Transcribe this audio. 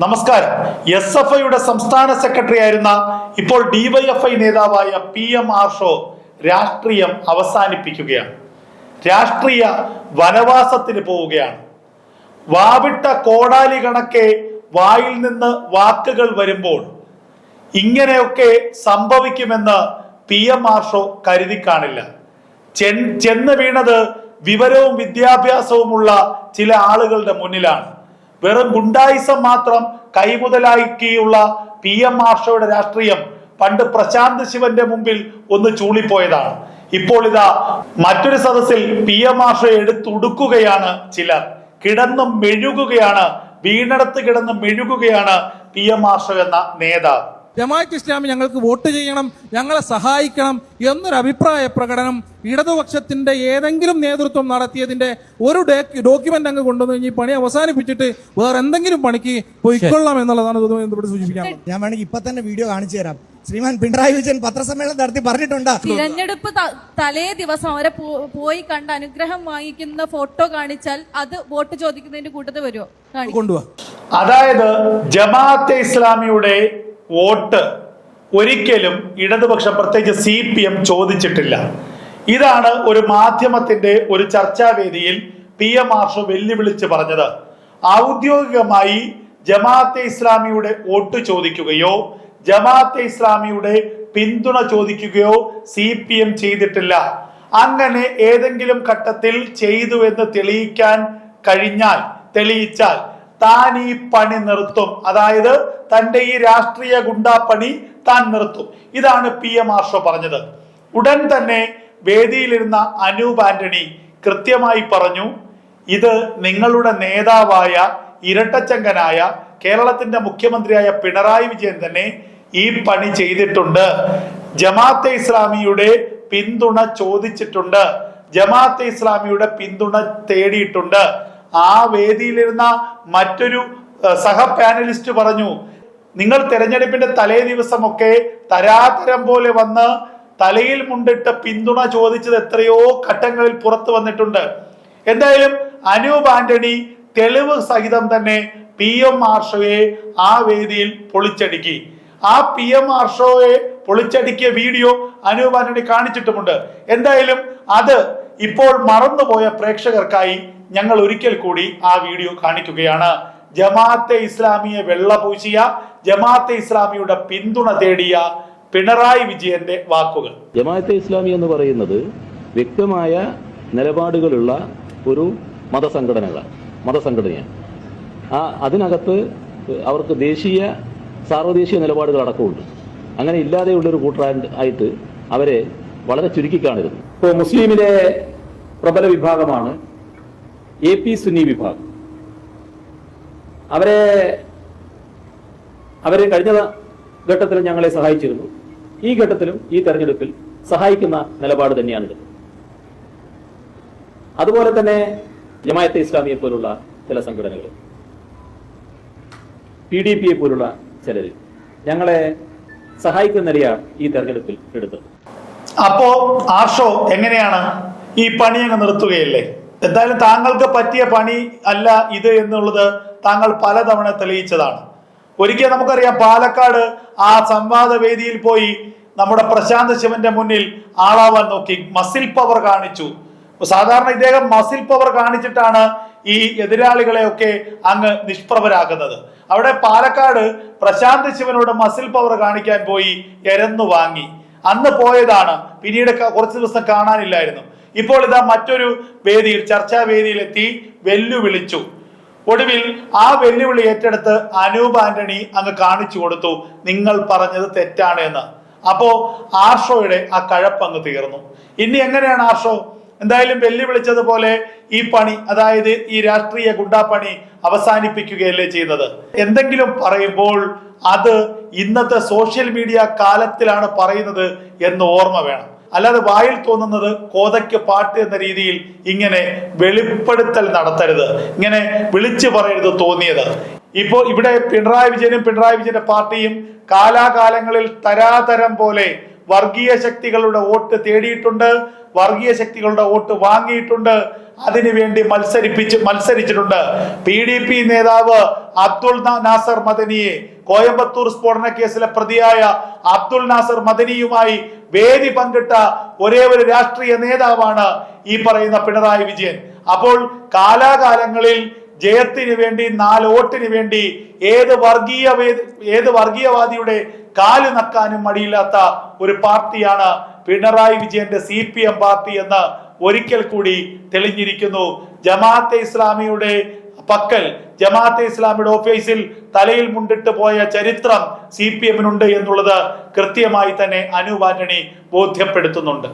നമസ്കാരം. S F ഐയുടെ സംസ്ഥാന സെക്രട്ടറി ആയിരുന്ന ഇപ്പോൾ ഡിവൈഎഫ്ഐ നേതാവായ പി എം ആർഷോ രാഷ്ട്രീയം അവസാനിപ്പിക്കുകയാണ്. രാഷ്ട്രീയ വനവാസത്തിന് പോവുകയാണ്. വാവിട്ട കോടാലി കണക്കെ വായിൽ നിന്ന് വാക്കുകൾ വരുമ്പോൾ ഇങ്ങനെയൊക്കെ സംഭവിക്കുമെന്ന് പി എം ആർഷോ കരുതി കാണില്ല. ചെന്ന് വീണത് വിവരവും വിദ്യാഭ്യാസവുമുള്ള ചില ആളുകളുടെ മുന്നിലാണ്. വെറും ഗുണ്ടായിസം മാത്രം കൈമുതലാക്കിയുള്ള പി എം മാർഷയുടെ രാഷ്ട്രീയം പണ്ട് പ്രശാന്ത് ശിവന്റെ മുമ്പിൽ ഒന്ന് ചൂളിപ്പോയതാണ്. ഇപ്പോൾ ഇതാ മറ്റൊരു സദസ്സിൽ പി എം ആർഷോ എടുത്തുടുക്കുകയാണ് ചിലർ. കിടന്ന് മെഴുകുകയാണ് വീണടത്ത് കിടന്ന് മെഴുകുകയാണ് പി എം മാർഷ എന്ന നേതാവ്. ജമാഅത്ത് ഇസ്ലാമി ഞങ്ങൾക്ക് വോട്ട് ചെയ്യണം ഞങ്ങളെ സഹായിക്കണം എന്നൊരു അഭിപ്രായ പ്രകടനം ഇടതുപക്ഷത്തിന്റെ ഏതെങ്കിലും നേതൃത്വം നടത്തിയതിന്റെ ഒരു ഡോക്യുമെന്റ് അങ്ങ് കൊണ്ടുവന്ന് കഴിഞ്ഞ് പണി അവസാനിപ്പിച്ചിട്ട് വേറെ എന്തെങ്കിലും പണിക്ക് പോയിക്കൊള്ളാം എന്നുള്ളതാണ് ഇവിടെ സൂചിപ്പിക്കാൻ ഞാൻ വേണമെങ്കിൽ ഇപ്പൊ തന്നെ വീഡിയോ കാണിച്ചു തരാം. ശ്രീമാൻ പിണറായി വിജയൻ പത്രസമ്മേളനം നടത്തി പറഞ്ഞിട്ടുണ്ട്. തിരഞ്ഞെടുപ്പ് തലേ ദിവസം അവരെ പോയി കണ്ട് അനുഗ്രഹം വാങ്ങിക്കുന്ന ഫോട്ടോ കാണിച്ചാൽ അത് വോട്ട് ചോദിക്കുന്നതിന്റെ കൂട്ടത്തിൽ വരുമോ കൊണ്ടുപോവാ അതായത് ജമാഅത്തെ ഇസ്ലാമിയുടെ വോട്ട് ഒരിക്കലും ഇടതുപക്ഷം പ്രത്യേകിച്ച് സി പി എം ചോദിച്ചിട്ടില്ല. ഇതാണ് ഒരു മാധ്യമത്തിന്റെ ഒരു ചർച്ചാവേദിയിൽ പി എം ആർഷോ വെല്ലുവിളിച്ച് പറഞ്ഞത്. ഔദ്യോഗികമായി ജമാഅത്തെ ഇസ്ലാമിയുടെ വോട്ട് ചോദിക്കുകയോ ജമാഅത്തെ ഇസ്ലാമിയുടെ പിന്തുണ ചോദിക്കുകയോ സി പി എം ചെയ്തിട്ടില്ല. അങ്ങനെ ഏതെങ്കിലും ഘട്ടത്തിൽ ചെയ്തു എന്ന് തെളിയിക്കാൻ കഴിഞ്ഞാൽ തെളിയിച്ചാൽ താൻ ഈ പണി നിർത്തും. അതായത് തന്റെ ഈ രാഷ്ട്രീയ ഗുണ്ടാപ്പണി താൻ നിർത്തും. ഇതാണ് പി എം ആർഷോ പറഞ്ഞത്. ഉടൻ തന്നെ വേദിയിലിരുന്ന അനൂപ് ആന്റണി കൃത്യമായി പറഞ്ഞു ഇത് നിങ്ങളുടെ നേതാവായ ഇരട്ടച്ചങ്കനായ കേരളത്തിന്റെ മുഖ്യമന്ത്രിയായ പിണറായി വിജയൻ തന്നെ ഈ പണി ചെയ്തിട്ടുണ്ട്. ജമാഅത്തെ ഇസ്ലാമിയുടെ പിന്തുണ ചോദിച്ചിട്ടുണ്ട്. ജമാഅത്തെ ഇസ്ലാമിയുടെ പിന്തുണ തേടിയിട്ടുണ്ട്. ആ വേദിയിലിരുന്ന മറ്റൊരു സഹ പാനലിസ്റ്റ് പറഞ്ഞു നിങ്ങൾ തെരഞ്ഞെടുപ്പിന്റെ തലേ ദിവസമൊക്കെ തരാതരം പോലെ വന്ന് തലയിൽ മുണ്ടിട്ട് പിന്തുണ ചോദിച്ചത് എത്രയോ ഘട്ടങ്ങളിൽ പുറത്തു വന്നിട്ടുണ്ട്. എന്തായാലും അനൂപ് ആന്റണി തെളിവ് സഹിതം തന്നെ പി. എം. ആർഷോയെ ആ വേദിയിൽ പൊളിച്ചടുക്കി. ആ പി. എം. ആർഷോയെ പൊളിച്ചടുക്കിയ വീഡിയോ അനൂപ് ആന്റണി കാണിച്ചിട്ടുമുണ്ട്. എന്തായാലും അത് ഇപ്പോൾ മറന്നുപോയ പ്രേക്ഷകർക്കായി ഞങ്ങൾ ഒരിക്കൽ കൂടി ആ വീഡിയോ കാണിക്കുകയാണ്. ജമാഅത്തെ ഇസ്ലാമിയെ വെള്ളപൂശിയ ജമാഅത്തെ ഇസ്ലാമിയുടെ പിന്തുണ തേടിയ പിണറായി വിജയന്റെ വാക്കുകൾ. ജമാഅത്തെ ഇസ്ലാമി എന്ന് പറയുന്നത് വ്യക്തമായ നിലപാടുകളുള്ള ഒരു മതസംഘടനകളാണ് മതസംഘടനയാണ്. ആ അതിനകത്ത് അവർക്ക് ദേശീയ സാർവദേശീയ നിലപാടുകൾ അടക്കമുണ്ട്. അങ്ങനെ ഇല്ലാതെയുള്ളൊരു കൂട്ടരാ ആയിട്ട് അവരെ വളരെ ചുരുക്കി കാണരുത്. ഇപ്പോൾ മുസ്ലിമിലെ പ്രബല വിഭാഗമാണ് എ പി സുന്നി വിഭാഗം. അവരെ അവരെ കഴിഞ്ഞ ഘട്ടത്തിൽ ഞങ്ങളെ സഹായിച്ചിരുന്നു. ഈ ഘട്ടത്തിലും ഈ തെരഞ്ഞെടുപ്പിൽ സഹായിക്കുന്ന നിലപാട് തന്നെയാണിത് അതുപോലെ തന്നെ ജമായത്തെ ഇസ്ലാമിയെ പോലുള്ള ചില സംഘടനകൾ പി ഡി പിയെ പോലുള്ള ചിലർ ഞങ്ങളെ സഹായിക്കുന്ന നിലയാണ് ഈ തെരഞ്ഞെടുപ്പിൽ എടുത്തത്. അപ്പോ ആർഷോ എങ്ങനെയാണ് ഈ പണി അങ്ങ് നിർത്തുകയല്ലേ? എന്തായാലും താങ്കൾക്ക് പറ്റിയ പണി അല്ല ഇത് എന്നുള്ളത് താങ്കൾ പലതവണ തെളിയിച്ചതാണ്. ഒരിക്കൽ നമുക്കറിയാം പാലക്കാട് ആ സംവാദ വേദിയിൽ പോയി നമ്മുടെ പ്രശാന്ത് ശിവന്റെ മുന്നിൽ ആളാവാൻ നോക്കി മസിൽ പവർ കാണിച്ചു. സാധാരണ ഇദ്ദേഹം മസിൽ പവർ കാണിച്ചിട്ടാണ് ഈ എതിരാളികളെയൊക്കെ അങ്ങ് നിഷ്പ്രഭരാക്കുന്നത്. അവിടെ പാലക്കാട് പ്രശാന്ത് ശിവനോട് മസിൽ പവർ കാണിക്കാൻ പോയി എരന്നു വാങ്ങി. അന്ന് പോയതാണ് പിന്നീട് കുറച്ച് ദിവസം കാണാനില്ലായിരുന്നു. ഇപ്പോൾ ഇതാ മറ്റൊരു വേദിയിൽ ചർച്ചാ വേദിയിലെത്തി വെല്ലുവിളിച്ചു. ഒടുവിൽ ആ വെല്ലുവിളി ഏറ്റെടുത്ത് അനൂപ് ആന്റണി അങ്ങ് കാണിച്ചു കൊടുത്തു നിങ്ങൾ പറഞ്ഞത് തെറ്റാണ് എന്ന്. അപ്പോ ആർഷോയുടെ ആ കഴപ്പങ്ങ് തീർന്നു. ഇനി എങ്ങനെയാണ് ആർഷോ? എന്തായാലും വെല്ലുവിളിച്ചതുപോലെ ഈ പണി അതായത് ഈ രാഷ്ട്രീയ ഗുണ്ടാപ്പണി അവസാനിപ്പിക്കുകയല്ലേ ചെയ്യുന്നത്? എന്തെങ്കിലും പറയുമ്പോൾ അത് ഇന്നത്തെ സോഷ്യൽ മീഡിയ കാലത്തിലാണ് പറയുന്നത് എന്ന് ഓർമ്മ വേണം. അല്ലാതെ വായിൽ തോന്നുന്നത് കോതയ്ക്ക് പാട്ട് എന്ന രീതിയിൽ ഇങ്ങനെ വെളിപ്പെടുത്തൽ നടത്തരുത്. ഇങ്ങനെ വിളിച്ചു പറയരുത് തോന്നിയത്. ഇപ്പോൾ ഇവിടെ പിണറായി വിജയനും പിണറായി വിജയന്റെ പാർട്ടിയും കാലാകാലങ്ങളിൽ തരാതരം പോലെ വർഗീയ ശക്തികളുടെ വോട്ട് തേടിയിട്ടുണ്ട് വർഗീയ ശക്തികളുടെ വോട്ട് വാങ്ങിയിട്ടുണ്ട് അതിനുവേണ്ടി മത്സരിപ്പിച്ച് മത്സരിച്ചിട്ടുണ്ട്. പി ഡി പി നേതാവ് അബ്ദുൾ നാസർ മദനിയെ കോയമ്പത്തൂർ സ്ഫോടന കേസിലെ പ്രതിയായ അബ്ദുൾ നാസർ മദനിയുമായി വേദി പങ്കിട്ട ഒരേ ഒരു രാഷ്ട്രീയ നേതാവാണ് ഈ പറയുന്ന പിണറായി വിജയൻ. അപ്പോൾ കാലാകാലങ്ങളിൽ ജയത്തിന് വേണ്ടി നാലോട്ടിന് വേണ്ടി ഏത് വർഗീയ ഏത് വർഗീയവാദിയുടെ കാൽ നക്കാനും മടിയില്ലാത്ത ഒരു പാർട്ടിയാണ് പിണറായി വിജയന്റെ സി പി എം പാർട്ടി എന്ന് ഒരിക്കൽ കൂടി തെളിഞ്ഞിരിക്കുന്നു. ജമാഅത്തെ ഇസ്ലാമിയുടെ പക്കൽ ജമാഅത്തെ ഇസ്ലാമിയുടെ ഓഫീസിൽ തലയിൽ മുണ്ടിട്ട് പോയ ചരിത്രം സി പി എമ്മിനുണ്ട് എന്നുള്ളത് കൃത്യമായി തന്നെ അനൂപ് ബോധ്യപ്പെടുത്തുന്നുണ്ട്.